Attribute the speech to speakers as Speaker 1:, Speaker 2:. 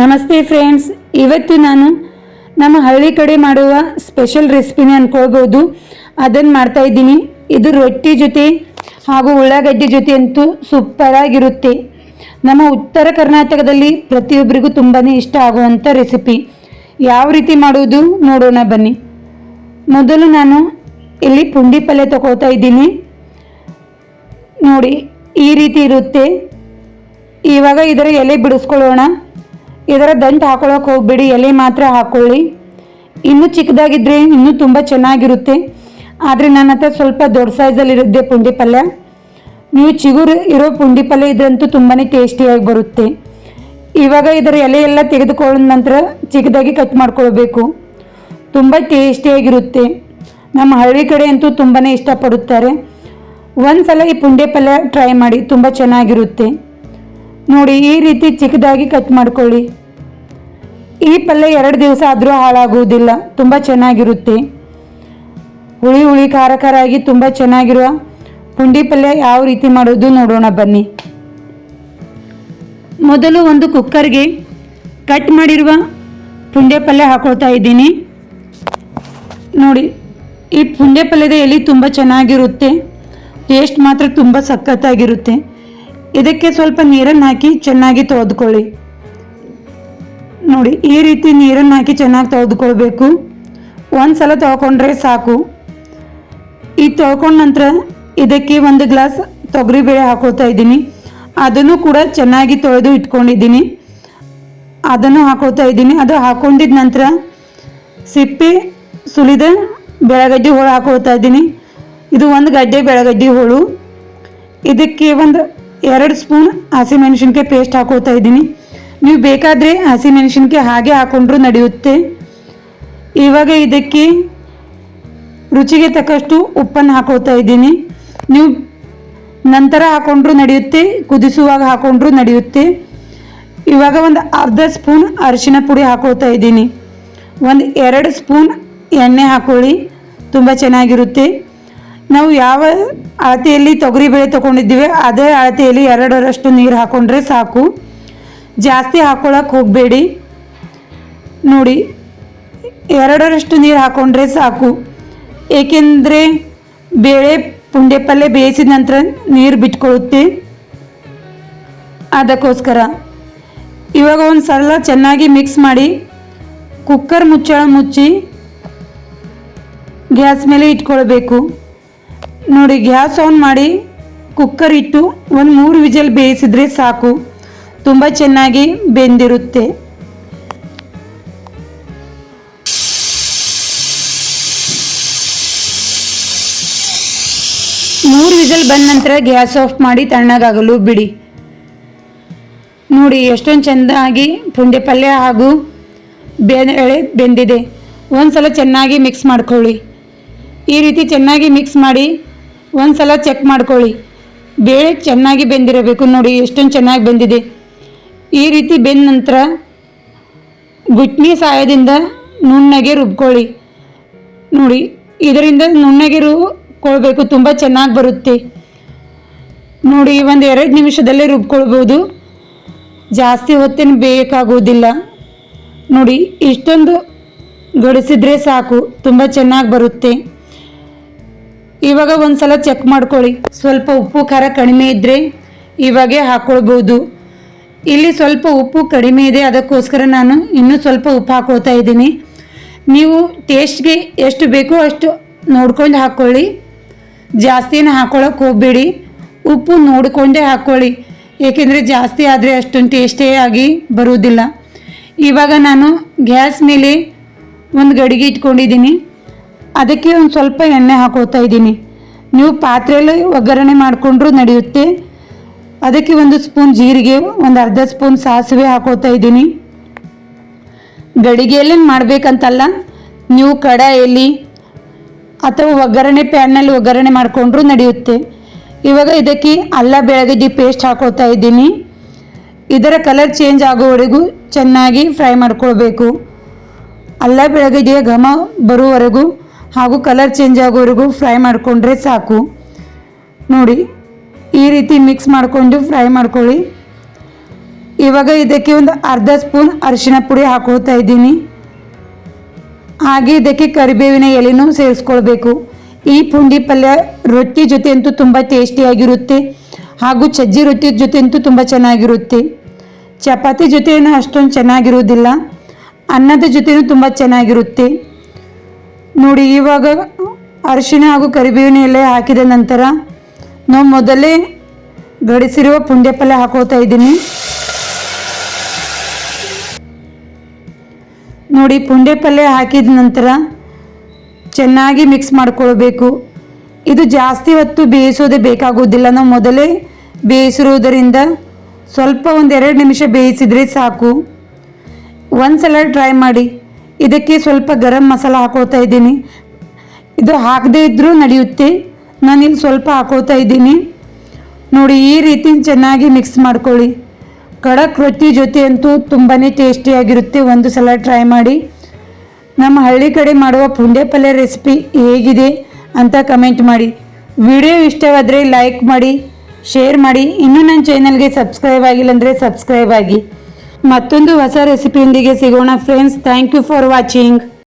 Speaker 1: ನಮಸ್ತೆ ಫ್ರೆಂಡ್ಸ್, ಇವತ್ತು ನಾನು ನಮ್ಮ ಹಳ್ಳಿ ಕಡೆ ಮಾಡುವ ಸ್ಪೆಷಲ್ ರೆಸಿಪಿನೇ ಅಂದ್ಕೊಳ್ಬೋದು ಅದನ್ನು ಮಾಡ್ತಾ ಇದ್ದೀನಿ. ಇದು ರೊಟ್ಟಿ ಜೊತೆ ಹಾಗೂ ಉಳ್ಳಾಗಡ್ಡೆ ಜೊತೆ ಅಂತೂ ಸೂಪರಾಗಿರುತ್ತೆ. ನಮ್ಮ ಉತ್ತರ ಕರ್ನಾಟಕದಲ್ಲಿ ಪ್ರತಿಯೊಬ್ಬರಿಗೂ ತುಂಬಾ ಇಷ್ಟ ಆಗುವಂಥ ರೆಸಿಪಿ ಯಾವ ರೀತಿ ಮಾಡುವುದು ನೋಡೋಣ ಬನ್ನಿ. ಮೊದಲು ನಾನು ಇಲ್ಲಿ ಪುಂಡಿ ಪಲ್ಯ ತಗೋತಾ ಇದ್ದೀನಿ. ನೋಡಿ, ಈ ರೀತಿ ಇರುತ್ತೆ. ಇವಾಗ ಇದರ ಎಲೆ ಬಿಡಿಸ್ಕೊಳ್ಳೋಣ. ಇದರ ದಂಟು ಹಾಕೊಳ್ಳೋಕೆ ಹೋಗಬೇಡಿ, ಎಲೆ ಮಾತ್ರ ಹಾಕೊಳ್ಳಿ. ಇನ್ನೂ ಚಿಕ್ಕದಾಗಿದ್ದರೆ ಇನ್ನೂ ತುಂಬ ಚೆನ್ನಾಗಿರುತ್ತೆ. ಆದರೆ ನನ್ನ ಹತ್ರ ಸ್ವಲ್ಪ ದೊಡ್ಡ ಸೈಜಲ್ಲಿ ಇರುತ್ತೆ ಪುಂಡಿ ಪಲ್ಯ ನೀವು ಚಿಗುರು ಇರೋ ಪುಂಡಿ ಪಲ್ಯ ಇದ್ರಂತೂ ತುಂಬಾ ಟೇಸ್ಟಿಯಾಗಿ ಬರುತ್ತೆ. ಇವಾಗ ಇದರ ಎಲೆ ಎಲ್ಲ ತೆಗೆದುಕೊಂಡ ನಂತರ ಚಿಕ್ಕದಾಗಿ ಕಟ್ ಮಾಡ್ಕೊಳ್ಬೇಕು. ತುಂಬ ಟೇಸ್ಟಿಯಾಗಿರುತ್ತೆ ನಮ್ಮ ಹಳ್ಳಿ ಕಡೆ ಅಂತೂ ತುಂಬಾ ಇಷ್ಟಪಡುತ್ತಾರೆ. ಒಂದು ಸಲ ಈ ಪುಂಡಿ ಪಲ್ಯ ಟ್ರೈ ಮಾಡಿ, ತುಂಬ ಚೆನ್ನಾಗಿರುತ್ತೆ. ನೋಡಿ, ಈ ರೀತಿ ಚಿಕ್ಕದಾಗಿ ಕಟ್ ಮಾಡ್ಕೊಳ್ಳಿ. ಈ ಪಲ್ಯ ಎರಡು ದಿವಸ ಆದರೂ ಹಾಳಾಗುವುದಿಲ್ಲ. ತುಂಬ ಚೆನ್ನಾಗಿರುತ್ತೆ. ಹುಳಿ ಹುಳಿ ಖಾರ ಖಾರ ಆಗಿ ತುಂಬ ಚೆನ್ನಾಗಿರುವ ಪುಂಡಿ ಪಲ್ಯ ಯಾವ ರೀತಿ ಮಾಡೋದು ನೋಡೋಣ ಬನ್ನಿ. ಮೊದಲು ಒಂದು ಕುಕ್ಕರ್ಗೆ ಕಟ್ ಮಾಡಿರುವ ಪುಂಡೆ ಪಲ್ಯ ಹಾಕೊಳ್ತಾ ಇದ್ದೀನಿ. ನೋಡಿ, ಈ ಪುಂಡೆ ಪಲ್ಯದ ಎಲೆ ತುಂಬ ಚೆನ್ನಾಗಿರುತ್ತೆ. ಟೇಸ್ಟ್ ಮಾತ್ರ ತುಂಬ ಸಖತ್ತಾಗಿರುತ್ತೆ. ಇದಕ್ಕೆ ಸ್ವಲ್ಪ ನೀರನ್ನು ಹಾಕಿ ಚೆನ್ನಾಗಿ ತೊಳೆದುಕೊಳ್ಳಿ. ನೋಡಿ, ಈ ರೀತಿ ನೀರನ್ನು ಹಾಕಿ ಚೆನ್ನಾಗಿ ತೊಳೆದುಕೊಳ್ಬೇಕು. ಒಂದು ಸಲ ತೊಳ್ಕೊಂಡ್ರೆ ಸಾಕು. ಈ ತೊಳ್ಕೊಂಡ ನಂತರ ಇದಕ್ಕೆ ಒಂದು ಗ್ಲಾಸ್ ತೊಗರಿಬೇಳೆ ಹಾಕೊಳ್ತಾ ಇದ್ದೀನಿ. ಅದನ್ನು ಕೂಡ ಚೆನ್ನಾಗಿ ತೊಳೆದು ಇಟ್ಕೊಂಡಿದ್ದೀನಿ. ಅದನ್ನು ಹಾಕೊಳ್ತಾ ಇದ್ದೀನಿ. ಅದು ಹಾಕೊಂಡಿದ ನಂತರ ಸಿಪ್ಪೆ, ಸುಲಿದ ಬೆಳಗಡ್ಡಿ ಹೋಳು ಹಾಕೊಳ್ತಾ ಇದ್ದೀನಿ. ಇದು ಒಂದು ಗಡ್ಡೆ ಬೆಳಗಡ್ಡಿ ಹೋಳು. ಇದಕ್ಕೆ ಒಂದು ಎರಡು ಸ್ಪೂನ್ ಹಸಿಮೆಣಸಿನ್ಕಾಯಿ ಪೇಸ್ಟ್ ಹಾಕೋತಾ ಇದ್ದೀನಿ. ನೀವು ಬೇಕಾದರೆ ಹಸಿಮೆಣಸಿನ್ಕಾಯಿ ಹಾಗೆ ಹಾಕೊಂಡ್ರೂ ನಡೆಯುತ್ತೆ. ಇವಾಗ ಇದಕ್ಕೆ ರುಚಿಗೆ ತಕ್ಕಷ್ಟು ಉಪ್ಪನ್ನು ಹಾಕೋತಾ ಇದ್ದೀನಿ. ನೀವು ನಂತರ ಹಾಕೊಂಡ್ರೂ ನಡೆಯುತ್ತೆ, ಕುದಿಸುವಾಗ ಹಾಕೊಂಡ್ರೂ ನಡೆಯುತ್ತೆ. ಇವಾಗ ಒಂದು ಅರ್ಧ ಸ್ಪೂನ್ ಅರಿಶಿನ ಪುಡಿ ಹಾಕೋತಾ ಇದ್ದೀನಿ. ಒಂದು ಎರಡು ಸ್ಪೂನ್ ಎಣ್ಣೆ ಹಾಕೊಳ್ಳಿ, ತುಂಬ ಚೆನ್ನಾಗಿರುತ್ತೆ. ನಾವು ಯಾವ ಅಳತೆಯಲ್ಲಿ ತೊಗರಿಬೇಳೆ ತೊಗೊಂಡಿದ್ದೀವಿ, ಅದೇ ಅಳತೆಯಲ್ಲಿ ಎರಡರಷ್ಟು ನೀರು ಹಾಕೊಂಡ್ರೆ ಸಾಕು. ಜಾಸ್ತಿ ಹಾಕೊಳ್ಳೋಕೆ ಹೋಗಬೇಡಿ. ನೋಡಿ, ಎರಡರಷ್ಟು ನೀರು ಹಾಕೊಂಡ್ರೆ ಸಾಕು. ಏಕೆಂದರೆ ಬೇಳೆ ಪುಂಡೆ ಪಲ್ಯ ಬೇಯಿಸಿದ ನಂತರ ನೀರು ಬಿಟ್ಕೊಳ್ಳುತ್ತೆ ಅದಕ್ಕೋಸ್ಕರ ಇವಾಗ ಒಂದು ಸಲ ಚೆನ್ನಾಗಿ ಮಿಕ್ಸ್ ಮಾಡಿ ಕುಕ್ಕರ್ ಮುಚ್ಚಳ ಮುಚ್ಚಿ ಗ್ಯಾಸ್ ಮೇಲೆ ಇಟ್ಕೊಳ್ಬೇಕು. ನೋಡಿ, ಗ್ಯಾಸ್ ಆನ್ ಮಾಡಿ ಕುಕ್ಕರ್ ಇಟ್ಟು ಒಂದು ಮೂರು ವಿಜಲ್ ಬೇಯಿಸಿದ್ರೆ ಸಾಕು. ತುಂಬ ಚೆನ್ನಾಗಿ ಬೆಂದಿರುತ್ತೆ. ಮೂರು ವಿಜಲ್ ಬಂದ ನಂತರ ಗ್ಯಾಸ್ ಆಫ್ ಮಾಡಿ ತಣ್ಣಗಾಗಲು ಬಿಡಿ. ನೋಡಿ, ಎಷ್ಟೊಂದು ಚೆಂದಾಗಿ ಪುಂಡೆ ಪಲ್ಯ ಹಾಗೂ ಬೇಳೆ ಬೆಂದಿದೆ. ಒಂದು ಸಲ ಚೆನ್ನಾಗಿ ಮಿಕ್ಸ್ ಮಾಡ್ಕೊಳ್ಳಿ. ಈ ರೀತಿ ಚೆನ್ನಾಗಿ ಮಿಕ್ಸ್ ಮಾಡಿ ಒಂದು ಸಲ ಚೆಕ್ ಮಾಡ್ಕೊಳ್ಳಿ. ಬೇಳೆ ಚೆನ್ನಾಗಿ ಬೆಂದಿರಬೇಕು ನೋಡಿ, ಎಷ್ಟೊಂದು ಚೆನ್ನಾಗಿ ಬೆಂದಿದೆ. ಈ ರೀತಿ ಬೆಂದ ನಂತರ ಗುಟ್ನಿ ಸಹಾಯದಿಂದ ನುಣ್ಣಗೆ ರುಬ್ಕೊಳ್ಳಿ. ನೋಡಿ, ಇದರಿಂದ ನುಣ್ಣಗೆ ರುಬ್ಕೊಳ್ಬೇಕು, ತುಂಬ ಚೆನ್ನಾಗಿ ಬರುತ್ತೆ. ನೋಡಿ, ಒಂದು ಎರಡು ನಿಮಿಷದಲ್ಲೇ ರುಬ್ಕೊಳ್ಬೋದು. ಜಾಸ್ತಿ ಹೊತ್ತೇನು ಬೇಕಾಗುವುದಿಲ್ಲ. ನೋಡಿ, ಇಷ್ಟೊಂದು ಗಡಿಸಿದ್ರೆ ಸಾಕು, ತುಂಬ ಚೆನ್ನಾಗಿ ಬರುತ್ತೆ. ಇವಾಗ ಒಂದ್ಸಲ ಚೆಕ್ ಮಾಡ್ಕೊಳ್ಳಿ. ಸ್ವಲ್ಪ ಉಪ್ಪು, ಖಾರ ಕಡಿಮೆ ಇದ್ದರೆ ಇವಾಗೆ ಹಾಕ್ಕೊಳ್ಬೋದು ಇಲ್ಲಿ ಸ್ವಲ್ಪ ಉಪ್ಪು ಕಡಿಮೆ ಇದೆ, ಅದಕ್ಕೋಸ್ಕರ ನಾನು ಇನ್ನೂ ಸ್ವಲ್ಪ ಉಪ್ಪು ಹಾಕೊಳ್ತಾ ಇದ್ದೀನಿ. ನೀವು ಟೇಸ್ಟ್ಗೆ ಎಷ್ಟು ಬೇಕೋ ಅಷ್ಟು ನೋಡ್ಕೊಂಡು ಹಾಕ್ಕೊಳ್ಳಿ ಜಾಸ್ತಿನ ಹಾಕ್ಕೊಳ್ಳೋಕೆ ಹೋಗಬೇಡಿ. ಉಪ್ಪು ನೋಡಿಕೊಂಡೇ ಹಾಕ್ಕೊಳ್ಳಿ ಏಕೆಂದರೆ ಜಾಸ್ತಿ ಆದರೆ ಅಷ್ಟೊಂದು ಟೇಸ್ಟೇ ಆಗಿ ಬರುವುದಿಲ್ಲ. ಇವಾಗ ನಾನು ಗ್ಯಾಸ್ ಮೇಲೆ ಒಂದು ಗಡಿಗೆ ಇಟ್ಕೊಂಡಿದ್ದೀನಿ. ಅದಕ್ಕೆ ಒಂದು ಸ್ವಲ್ಪ ಎಣ್ಣೆ ಹಾಕೋತಾ ಇದ್ದೀನಿ. ನೀವು ಪಾತ್ರೆಯಲ್ಲಿ ಒಗ್ಗರಣೆ ಮಾಡಿಕೊಂಡ್ರೂ ನಡೆಯುತ್ತೆ. ಅದಕ್ಕೆ ಒಂದು ಸ್ಪೂನ್ ಜೀರಿಗೆ, ಒಂದು ಅರ್ಧ ಸ್ಪೂನ್ ಸಾಸಿವೆ ಹಾಕೋತಾ ಇದ್ದೀನಿ. ಗಡಿಗೆಯಲ್ಲಿ ಮಾಡಬೇಕಂತಲ್ಲ, ನೀವು ಕಡಾಯಲ್ಲಿ ಅಥವಾ ಒಗ್ಗರಣೆ ಪ್ಯಾನ್ನಲ್ಲಿ ಒಗ್ಗರಣೆ ಮಾಡಿಕೊಂಡ್ರೂ ನಡೆಯುತ್ತೆ. ಇವಾಗ ಇದಕ್ಕೆ ಅಲ್ಲ ಬೆಳಗಡ್ಡಿ ಪೇಸ್ಟ್ ಹಾಕೋತಾ ಇದ್ದೀನಿ. ಇದರ ಕಲರ್ ಚೇಂಜ್ ಆಗೋವರೆಗೂ ಚೆನ್ನಾಗಿ ಫ್ರೈ ಮಾಡ್ಕೊಳ್ಬೇಕು. ಅಲ್ಲ ಬೆಳಗಡ್ಡಿಯ ಘಮ ಬರುವವರೆಗೂ ಹಾಗೂ ಕಲರ್ ಚೇಂಜ್ ಆಗೋವರೆಗೂ ಫ್ರೈ ಮಾಡಿಕೊಂಡ್ರೆ ಸಾಕು. ನೋಡಿ, ಈ ರೀತಿ ಮಿಕ್ಸ್ ಮಾಡಿಕೊಂಡು ಫ್ರೈ ಮಾಡ್ಕೊಳ್ಳಿ. ಇವಾಗ ಇದಕ್ಕೆ ಒಂದು ಅರ್ಧ ಸ್ಪೂನ್ ಅರಿಶಿನ ಪುಡಿ ಹಾಕೋತಾ ಇದ್ದೀನಿ. ಹಾಗೆ ಇದಕ್ಕೆ ಕರಿಬೇವಿನ ಎಲೆನೂ ಸೇರಿಸ್ಕೊಳ್ಬೇಕು. ಈ ಪುಂಡಿ ಪಲ್ಯ ರೊಟ್ಟಿ ಜೊತೆ ಅಂತೂ ತುಂಬ ಟೇಸ್ಟಿಯಾಗಿರುತ್ತೆ ಹಾಗೂ ಸಜ್ಜಿ ರೊಟ್ಟಿ ಜೊತೆ ಅಂತೂ ತುಂಬ ಚೆನ್ನಾಗಿರುತ್ತೆ. ಚಪಾತಿ ಜೊತೆಯೂ ಅಷ್ಟೊಂದು ಚೆನ್ನಾಗಿರೋದಿಲ್ಲ ಅನ್ನದ ಜೊತೆಯೂ ತುಂಬ ಚೆನ್ನಾಗಿರುತ್ತೆ. ನೋಡಿ, ಇವಾಗ ಅರಿಶಿನ ಹಾಗೂ ಕರಿಬೇವಿನ ಎಲೆ ಹಾಕಿದ ನಂತರ ನಾವು ಮೊದಲೇ ಗಡಿಸಿರುವ ಪುಂಡೆ ಪಲ್ಯ ಹಾಕೋತಾ ಇದ್ದೀನಿ. ನೋಡಿ ಪುಂಡೆ ಪಲ್ಯ ಹಾಕಿದ ನಂತರ ಚೆನ್ನಾಗಿ ಮಿಕ್ಸ್ ಮಾಡ್ಕೊಳ್ಬೇಕು. ಇದು ಜಾಸ್ತಿ ಹೊತ್ತು ಬೇಯಿಸೋದೇ ಬೇಕಾಗೋದಿಲ್ಲ ನಾವು ಮೊದಲೇ ಬೇಯಿಸಿರುವುದರಿಂದ ಸ್ವಲ್ಪ ಒಂದೆರಡು ನಿಮಿಷ ಬೇಯಿಸಿದರೆ ಸಾಕು. ಒಂದ್ಸಲ ಟ್ರೈ ಮಾಡಿ. ಇದಕ್ಕೆ ಸ್ವಲ್ಪ ಗರಂ ಮಸಾಲ ಹಾಕೋತಾ ಇದ್ದೀನಿ. ಇದು ಹಾಕದೇ ಇದ್ದರೂ ನಡೆಯುತ್ತೆ. ನಾನಿಲ್ಲಿ ಸ್ವಲ್ಪ ಹಾಕೋತಾ ಇದ್ದೀನಿ. ನೋಡಿ, ಈ ರೀತಿ ಚೆನ್ನಾಗಿ ಮಿಕ್ಸ್ ಮಾಡ್ಕೊಳ್ಳಿ. ಖಡಕ್ ರೊಟ್ಟಿ ಜೊತೆ ಅಂತೂ ತುಂಬಾ ಟೇಸ್ಟಿಯಾಗಿರುತ್ತೆ ಒಂದು ಸಲ ಟ್ರೈ ಮಾಡಿ. ನಮ್ಮ ಹಳ್ಳಿ ಕಡೆ ಮಾಡುವ ಪುಂಡೆ ಪಲ್ಯ ರೆಸಿಪಿ ಹೇಗಿದೆ ಅಂತ ಕಮೆಂಟ್ ಮಾಡಿ. ವಿಡಿಯೋ ಇಷ್ಟವಾದರೆ ಲೈಕ್ ಮಾಡಿ ಶೇರ್ ಮಾಡಿ. ಇನ್ನೂ ನನ್ನ ಚಾನಲ್ಗೆ ಸಬ್ಸ್ಕ್ರೈಬ್ ಆಗಿಲ್ಲ ಅಂದರೆ ಸಬ್ಸ್ಕ್ರೈಬ್ ಆಗಿ. ಮತ್ತೊಂದು ಹೊಸ ರೆಸಿಪಿಯೊಂದಿಗೆ ಸಿಗೋಣ friends thank you for watching